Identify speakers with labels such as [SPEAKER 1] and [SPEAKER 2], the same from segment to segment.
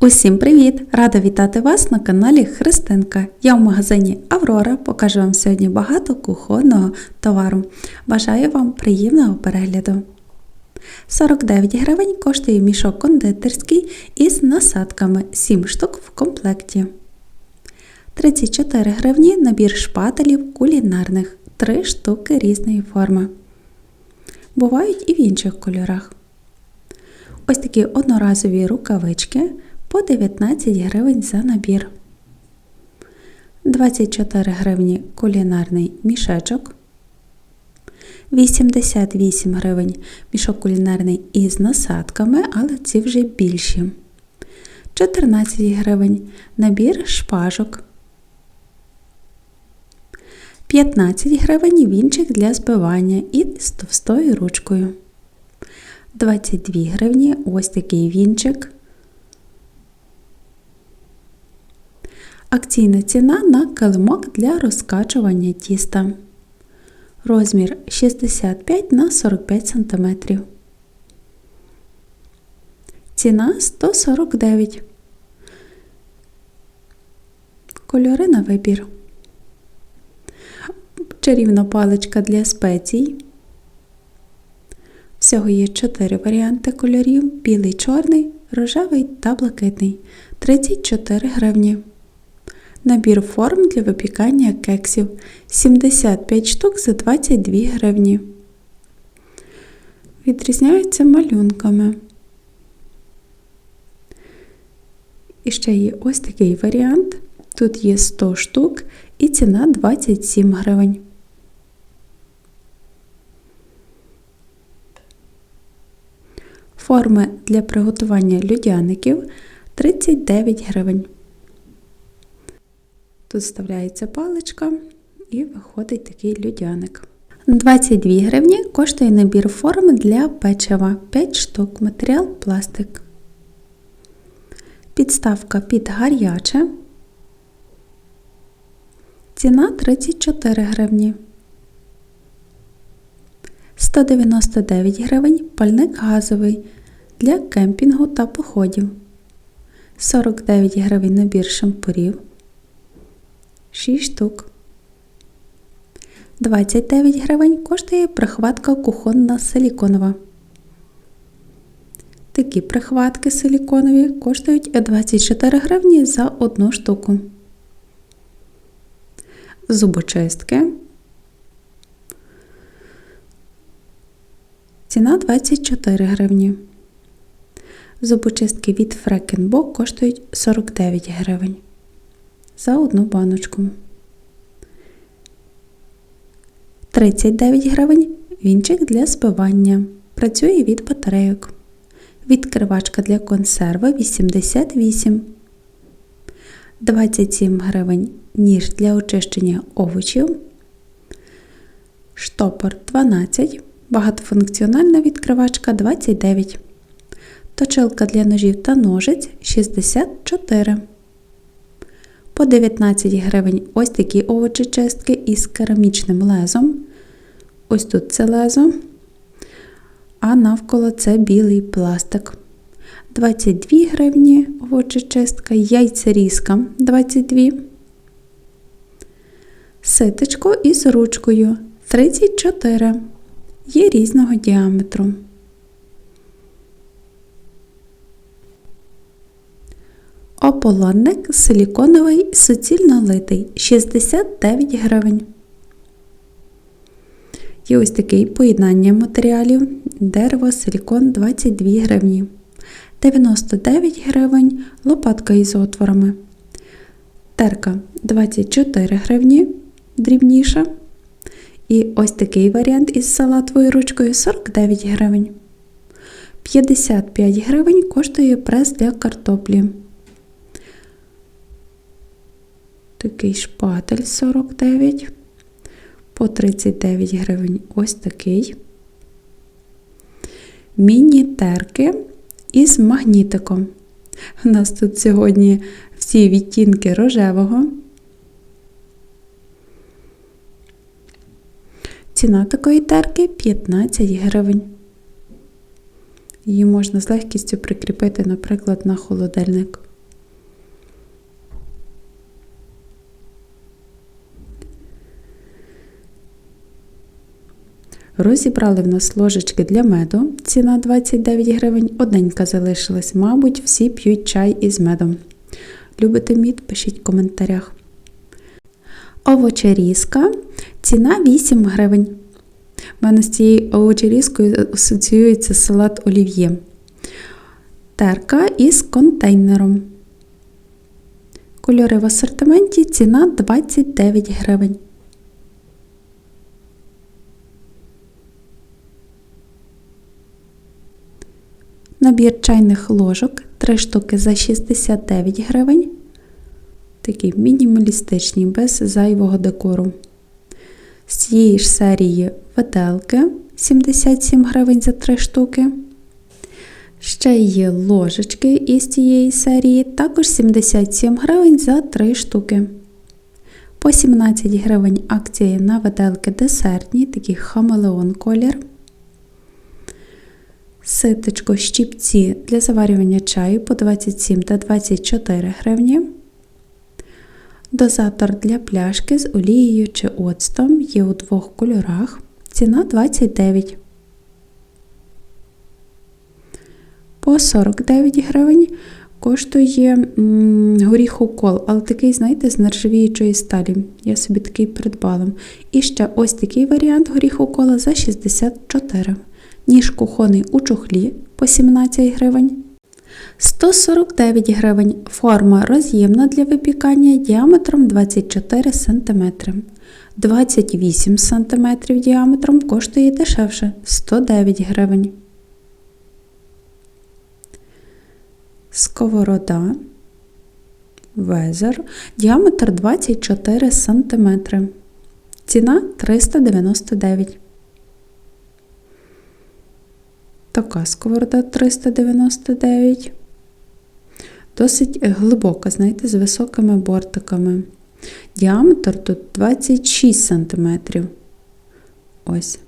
[SPEAKER 1] Усім привіт! Рада вітати вас на каналі Христинка. Я в магазині Аврора покажу вам сьогодні багато кухонного товару. Бажаю вам приємного перегляду. 49 гривень коштує мішок кондитерський із насадками 7 штук в комплекті. 34 гривні набір шпателів кулінарних 3 штуки різної форми. Бувають і в інших кольорах. Ось такі одноразові рукавички по 19 гривень за набір. 24 гривні кулінарний мішечок. 88 гривень мішок кулінарний із насадками, але ці вже більші. 14 гривень набір шпажок. 15 гривень вінчик для збивання і з товстою ручкою. 22 гривні ось такий вінчик. Акційна ціна на килимок для розкачування тіста. Розмір 65 на 45 см. Ціна 149. Кольори на вибір. Чарівна паличка для спецій. Всього є 4 варіанти кольорів: білий, чорний, рожевий та блакитний. 34 гривні. Набір форм для випікання кексів 75 штук за 22 гривні. Відрізняються малюнками. І ще є ось такий варіант. Тут є 100 штук і ціна 27 гривень. Форми для приготування людяників 39 гривень. Тут вставляється паличка і виходить такий людяник. 22 гривні коштує набір форм для печива 5 штук, матеріал пластик. Підставка під гаряче. Ціна 34 гривні. 199 гривень пальник газовий для кемпінгу та походів. 49 гривень набір шампурів. 6 штук. 29 гривень коштує прихватка кухонна силіконова. Такі прихватки силіконові коштують 24 гривні за одну штуку. Зубочистки. Ціна 24 гривні. Зубочистки від Фрекенбо коштують 49 гривень за одну баночку. 39 гривень вінчик для збивання. Працює від батарейок. Відкривачка для консерви 88. 27 гривень ніж для очищення овочів. Штопор 12. Багатофункціональна відкривачка 29. Точилка для ножів та ножиць 64. По 19 гривень ось такі овочечистки із керамічним лезом. Ось тут це лезо, а навколо це білий пластик. 22 гривні овочечистка, яйцерізка 22. Ситочко із ручкою 34. Є різного діаметру. Ополонник силіконовий суцільно литий 69 гривень. Є ось такий поєднання матеріалів. Дерево, силікон 22 гривні. 99 гривень лопатка із отворами. Терка 24 гривні дрібніша. І ось такий варіант із салатовою ручкою 49 гривень. 55 гривень коштує прес для картоплі. Такий шпатель 49, по 39 гривень ось такий. Міні-терки із магнітиком. У нас тут сьогодні всі відтінки рожевого. Ціна такої терки 15 гривень. Її можна з легкістю прикріпити, наприклад, на холодильник. Розібрали в нас ложечки для меду, ціна 29 гривень, одненька залишилась. Мабуть, всі п'ють чай із медом. Любите мід? Пишіть в коментарях. Овочерізка, ціна 8 гривень. У мене з цією овочерізкою асоціюється салат олів'є. Терка із контейнером. Кольори в асортименті ціна 29 гривень. Набір чайних ложок 3 штуки за 69 гривень. Такі мінімалістичні, без зайвого декору. З цієї ж серії виделки 77 гривень за 3 штуки. Ще є ложечки із цієї серії, також 77 гривень за 3 штуки. По 17 гривень акції на виделки десертні, такі хамелеон колір. Ситочко щіпці для заварювання чаю по 27 та 24 гривні. Дозатор для пляшки з олією чи оцтом є у двох кольорах. Ціна 29. По 49 гривень коштує горіхокол, але такий, знаєте, з нержавіючої сталі. Я собі такий придбала. І ще ось такий варіант горіхокола за 64 Ніж кухонний у чохлі по 17 гривень. 149 гривень. Форма роз'ємна для випікання діаметром 24 см. 28 см діаметром коштує дешевше 109 гривень. Сковорода. Везер. Діаметр 24 см. Ціна 399 Така сковорода 399. Досить глибока, знаєте, з високими бортиками. Діаметр тут 26 см. Ось.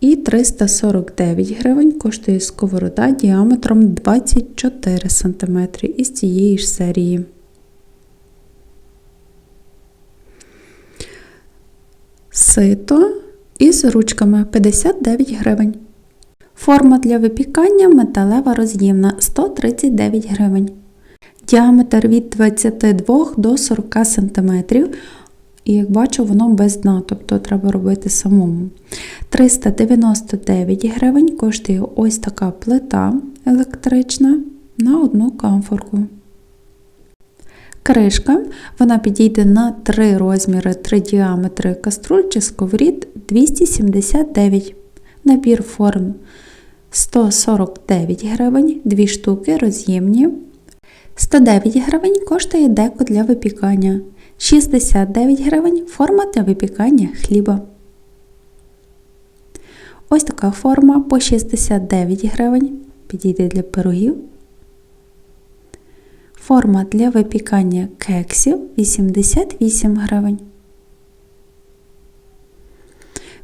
[SPEAKER 1] І 349 гривень коштує сковорода діаметром 24 см із цієї ж серії. Сито із ручками 59 гривень. Форма для випікання металева роз'ємна 139 гривень. Діаметр від 22 до 40 см. І як бачу, воно без дна, тобто треба робити самому. 399 гривень коштує ось така плита електрична на одну камфорку. Кришка, вона підійде на 3 розміри, 3 діаметри каструль чи сковорід 279. Набір форм 149 гривень, 2 штуки роз'ємні. 109 гривень коштує деко для випікання. 69 гривень форма для випікання хліба. Ось така форма по 69 гривень. Підійде для пирогів. Форма для випікання кексів 88 гривень.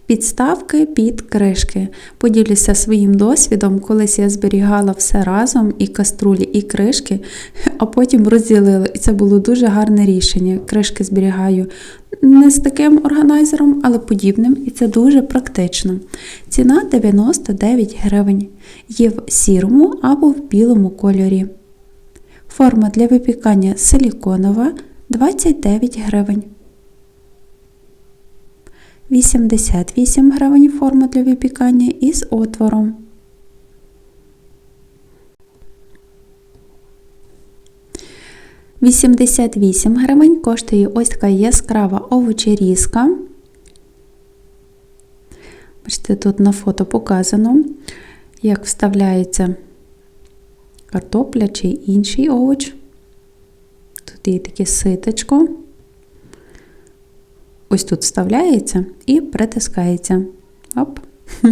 [SPEAKER 1] Підставки під кришки. Поділюся своїм досвідом, колись я зберігала все разом, і каструлі, і кришки, а потім розділила. І це було дуже гарне рішення. Кришки зберігаю не з таким органайзером, але подібним, і це дуже практично. Ціна 99 гривень. Є в сірому або в білому кольорі. Форма для випікання силіконова 29 гривень. 88 гривень форма для випікання із отвором. Вісімдесят вісім гривень коштує ось така яскрава овочерізка. Бачите, тут на фото показано, як вставляється картопля чи інший овоч. Тут є таке ситочко. Ось тут вставляється і притискається. Оп.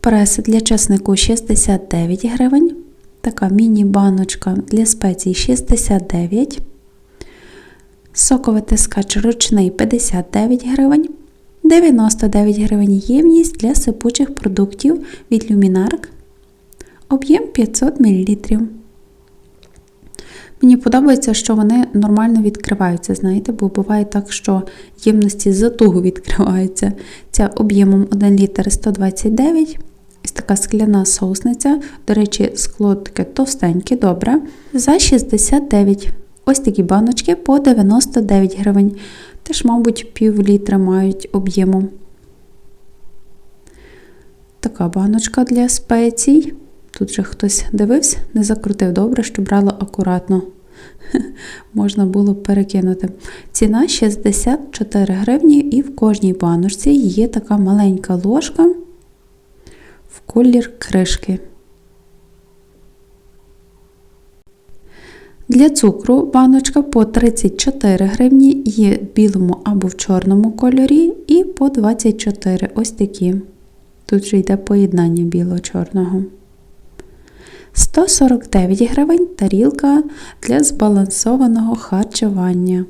[SPEAKER 1] Прес для часнику 69 гривень. Така міні-баночка для спецій 69. Соковитискач ручний 59 гривень. 99 гривень ємність для сипучих продуктів від Luminark. Об'єм 500 мл. Мені подобається, що вони нормально відкриваються, знаєте, бо буває так, що ємності затуго відкриваються. Ця об'ємом 1 літр 129. Ось така скляна соусниця. До речі, скло таке товстеньке, добре. За 69. Ось такі баночки по 99 гривень. Теж, мабуть, пів літра мають об'єму. Така баночка для спецій. Тут же хтось дивився, не закрутив добре, що брала акуратно. Можна було перекинути. Ціна 64 гривні, і в кожній баночці є така маленька ложка в колір кришки. Для цукру баночка по 34 гривні, є в білому або в чорному кольорі, і по 24 ось такі. Тут вже йде поєднання біло-чорного. 149 гривень тарілка для збалансованого харчування.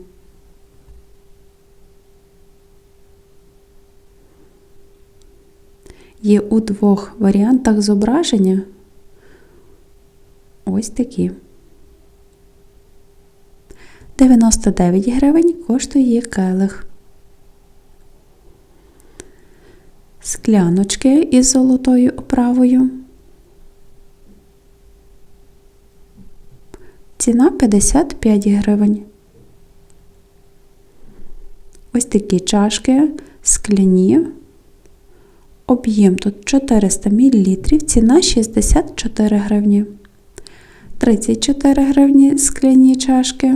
[SPEAKER 1] Є у двох варіантах зображення ось такі. 99 гривень коштує келих. Скляночки із золотою оправою. Ціна 55 гривень. Ось такі чашки скляні. Об'єм тут 400 мл, ціна 64 гривні. 34 гривні скляні чашки.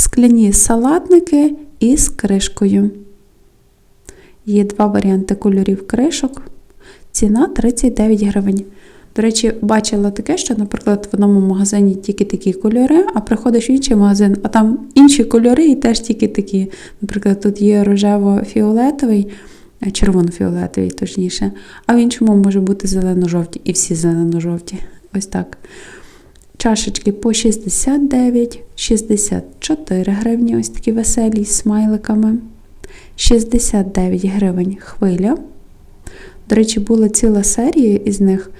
[SPEAKER 1] Скляні салатники із кришкою. Є два варіанти кольорів кришок. Ціна 39 гривень. До речі, бачила таке, що, наприклад, в одному магазині тільки такі кольори, а приходиш в інший магазин, а там інші кольори і теж тільки такі. Наприклад, тут є рожево-фіолетовий, червоно-фіолетовий, точніше, а в іншому може бути зелено-жовті, і всі зелено-жовті. Ось так. Чашечки по 69, 64 гривні, ось такі веселі з смайликами. 69 гривень хвиля. До речі, була ціла серія із них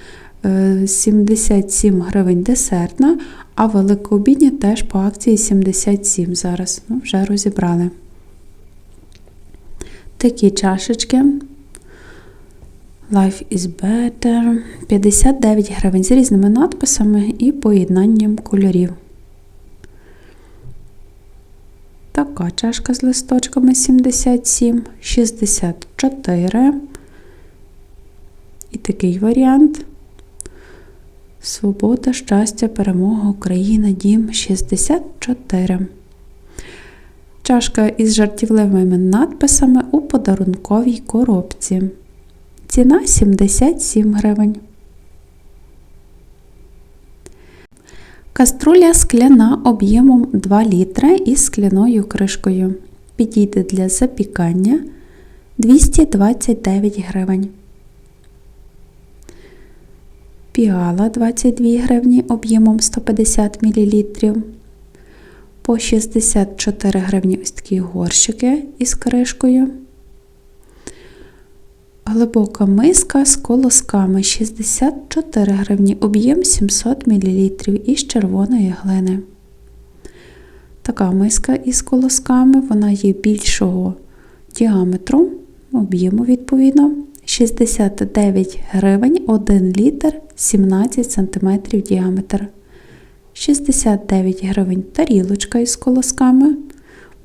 [SPEAKER 1] 77 гривень десертна, а великообідня теж по акції 77 зараз. Ну, вже розібрали. Такі чашечки. Life is better. 59 гривень з різними надписами і поєднанням кольорів. Така чашка з листочками 77, 64. І такий варіант. Свобода, щастя, перемога, Україна, Дім 64. Чашка із жартівливими надписами у подарунковій коробці. Ціна 77 гривень. Каструля скляна об'ємом 2 літри із скляною кришкою. Підійде для запікання 229 гривень. Піала 22 гривні об'ємом 150 мл. По 64 гривні ось такі горщики із кришкою. Глибока миска з колосками 64 гривні, об'єм 700 мл із червоної глини. Така миска із колосками, вона є більшого діаметру, об'єму відповідно. 69 гривень 1 літр 17 см діаметр. 69 гривень тарілочка із колосками.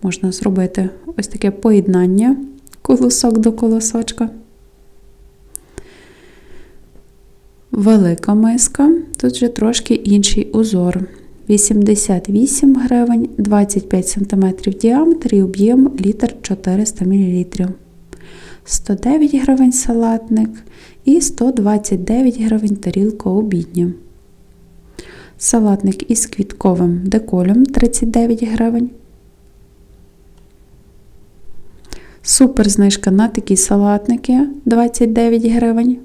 [SPEAKER 1] Можна зробити ось таке поєднання колосок до колосочка. Велика миска, тут вже трошки інший узор. 88 гривень, 25 см діаметр і об'єм літр 400 мл. 109 гривень салатник і 129 гривень тарілка обідня. Салатник із квітковим деколем 39 гривень. Супер знижка на такі салатники 29 гривень.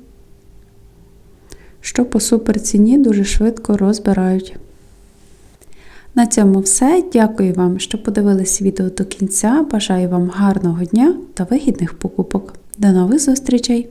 [SPEAKER 1] Що по суперціні дуже швидко розбирають. На цьому все. Дякую вам, що подивились відео до кінця. Бажаю вам гарного дня та вигідних покупок. До нових зустрічей!